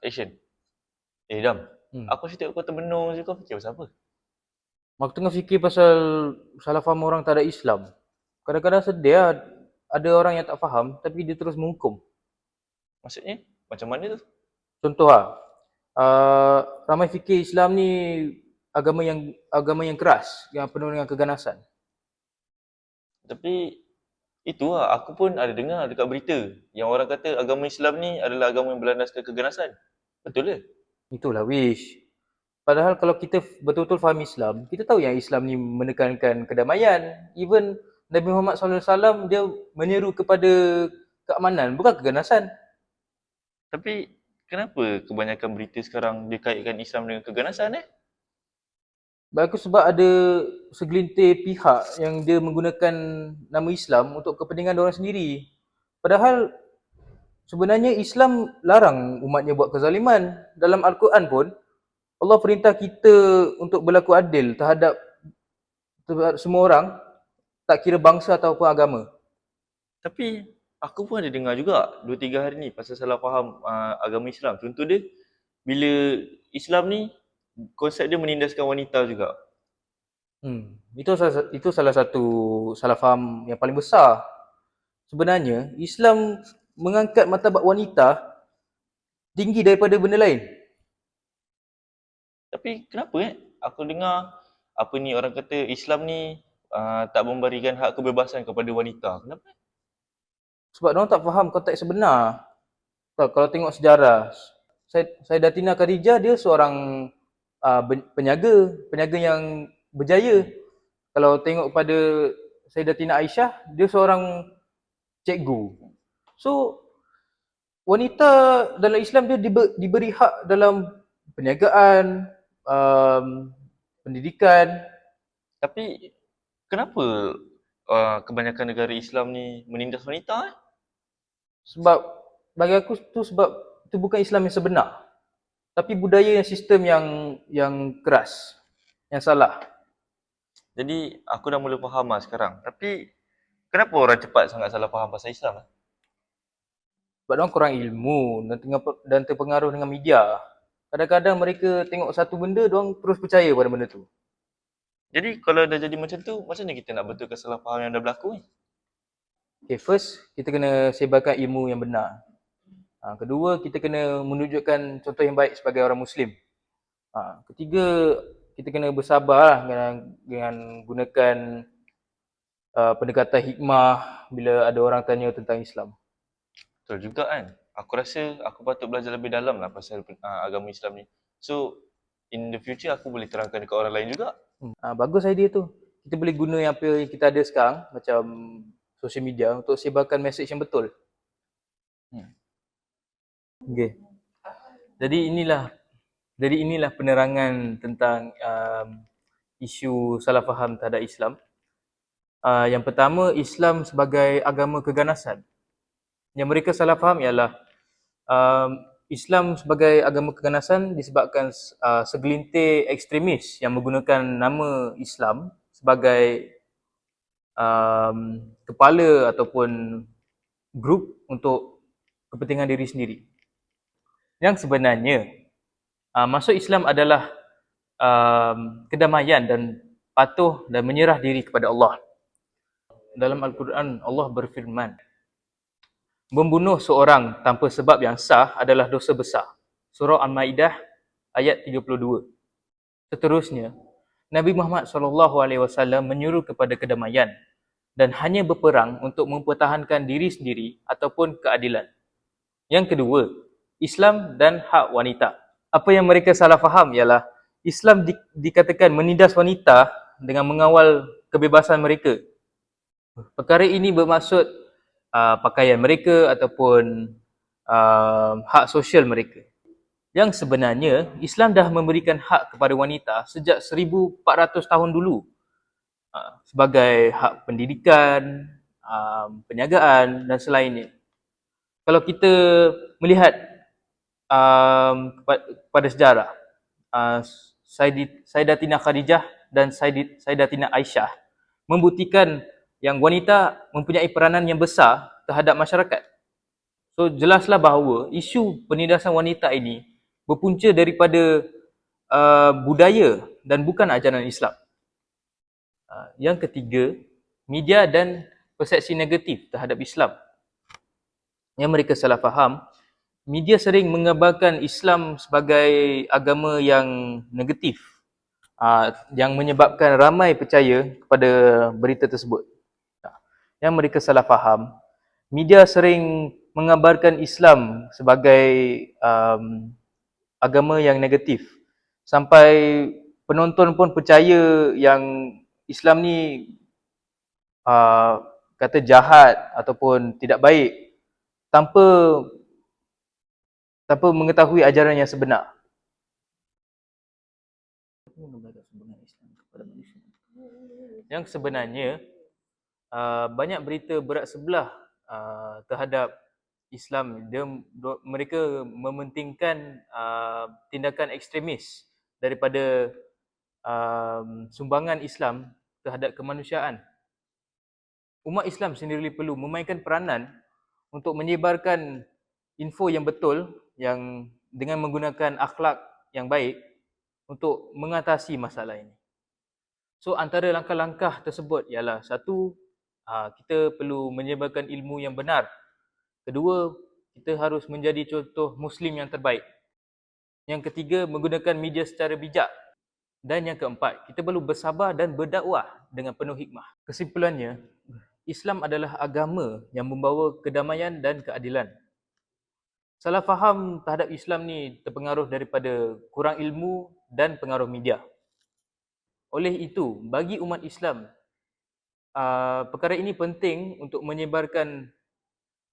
Action. Eh Dam, Hmm. aku cerita kau termenung je kau fikir pasal apa? Aku tengah fikir pasal salah faham orang tak ada Islam. Kadang-kadang sedih lah, ada orang yang tak faham tapi dia terus menghukum. Maksudnya macam mana tu? Contoh lah, uh, ramai fikir Islam ni agama yang agama yang keras, yang penuh dengan keganasan. Tapi itu lah, aku pun ada dengar dekat berita yang orang kata agama Islam ni adalah agama yang berlandaskan keganasan. Betul ke? Itulah wish. Padahal kalau kita betul-betul faham Islam, kita tahu yang Islam ni menekankan kedamaian. Even Nabi Muhammad SAW dia menyeru kepada keamanan, bukan keganasan. Tapi kenapa kebanyakan berita sekarang dia kaitkan Islam dengan keganasan eh? Bagi sebab ada segelintir pihak yang dia menggunakan nama Islam untuk kepentingan orang sendiri. Padahal sebenarnya Islam larang umatnya buat kezaliman. Dalam Al-Quran pun Allah perintah kita untuk berlaku adil terhadap, semua orang tak kira bangsa ataupun agama. Tapi aku pun ada dengar juga dua tiga hari ni pasal salah faham uh, agama Islam. Contoh dia bila Islam ni konsep dia menindaskan wanita juga. Hmm, itu salah, itu salah satu salah faham yang paling besar. Sebenarnya Islam mengangkat martabat wanita tinggi daripada benda lain. Tapi kenapa eh? Aku dengar apa ni orang kata Islam ni uh, tak memberikan hak kebebasan kepada wanita. Kenapa? Sebab orang tak faham konteks sebenar. Kalau, kalau tengok sejarah, Syed- Sayyidatina Khadijah dia seorang uh, penyaga, penyaga yang berjaya. Kalau tengok pada Sayyidatina Aisyah, dia seorang cikgu. So, wanita dalam Islam dia diber, diberi hak dalam perniagaan, um, pendidikan. Tapi kenapa uh, kebanyakan negara Islam ni menindas wanita eh? Sebab bagi aku tu sebab itu bukan Islam yang sebenar. Tapi budaya yang sistem yang yang keras, yang salah. Jadi aku dah mula faham lah sekarang. Tapi kenapa orang cepat sangat salah faham pasal Islam? eh? Sebab orang kurang ilmu dan tengah dan terpengaruh dengan media. Kadang-kadang mereka tengok satu benda, orang terus percaya pada benda tu. Jadi kalau dah jadi macam tu, macam mana kita nak betulkan salah faham yang dah berlaku ni? Okay, first kita kena sebarkan ilmu yang benar. Ha, kedua, kita kena menunjukkan contoh yang baik sebagai orang Muslim. Ha, ketiga, kita kena bersabar dengan, dengan gunakan uh, pendekatan hikmah bila ada orang tanya tentang Islam. Betul juga kan? Aku rasa aku patut belajar lebih dalam lah pasal uh, agama Islam ni. So, in the future aku boleh terangkan dekat orang lain juga. Hmm. Ha, bagus idea tu. Kita boleh guna apa yang kita ada sekarang macam social media untuk sebarkan mesej yang betul. Hmm. Okay. Jadi inilah jadi inilah penerangan tentang um, isu salah faham terhadap Islam. Uh, yang pertama, Islam sebagai agama keganasan. Yang mereka salah faham ialah um, Islam sebagai agama keganasan disebabkan uh, segelintir ekstremis yang menggunakan nama Islam sebagai um, kepala ataupun grup untuk kepentingan diri sendiri. Yang sebenarnya uh, masuk Islam adalah um, kedamaian dan patuh dan menyerah diri kepada Allah. Dalam Al-Quran Allah berfirman, Membunuh seorang tanpa sebab yang sah adalah dosa besar. Surah Al-Maidah ayat 32. Seterusnya, Nabi Muhammad SAW menyuruh kepada kedamaian dan hanya berperang untuk mempertahankan diri sendiri ataupun keadilan. Yang kedua, Islam dan hak wanita. Apa yang mereka salah faham ialah Islam di, dikatakan menindas wanita dengan mengawal kebebasan mereka. Perkara ini bermaksud uh, pakaian mereka ataupun uh, hak sosial mereka. Yang sebenarnya Islam dah memberikan hak kepada wanita sejak 1400 tahun dulu uh, sebagai hak pendidikan, uh, perniagaan dan selainnya. Kalau kita melihat um, pada sejarah uh, Sayyidatina Khadijah dan Sayyidatina Aisyah membuktikan yang wanita mempunyai peranan yang besar terhadap masyarakat. So jelaslah bahawa isu penindasan wanita ini berpunca daripada uh, budaya dan bukan ajaran Islam. Uh, yang ketiga, media dan persepsi negatif terhadap Islam. Yang mereka salah faham, media sering menggambarkan Islam sebagai agama yang negatif uh, yang menyebabkan ramai percaya kepada berita tersebut. Yang mereka salah faham, media sering menggambarkan Islam sebagai um, agama yang negatif sampai penonton pun percaya yang Islam ni uh, kata jahat ataupun tidak baik tanpa tanpa mengetahui ajaran yang sebenar. Yang sebenarnya uh, banyak berita berat sebelah uh, terhadap Islam. Dia mereka mementingkan uh, tindakan ekstremis daripada um, sumbangan Islam terhadap kemanusiaan. Umat Islam sendiri perlu memainkan peranan untuk menyebarkan info yang betul yang dengan menggunakan akhlak yang baik untuk mengatasi masalah ini. So antara langkah-langkah tersebut ialah satu ah, kita perlu menyebarkan ilmu yang benar. Kedua, kita harus menjadi contoh muslim yang terbaik. Yang ketiga, menggunakan media secara bijak. Dan yang keempat, kita perlu bersabar dan berdakwah dengan penuh hikmah. Kesimpulannya, Islam adalah agama yang membawa kedamaian dan keadilan. Salah faham terhadap Islam ni terpengaruh daripada kurang ilmu dan pengaruh media. Oleh itu, bagi umat Islam, uh, perkara ini penting untuk menyebarkan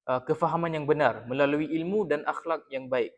uh, kefahaman yang benar melalui ilmu dan akhlak yang baik.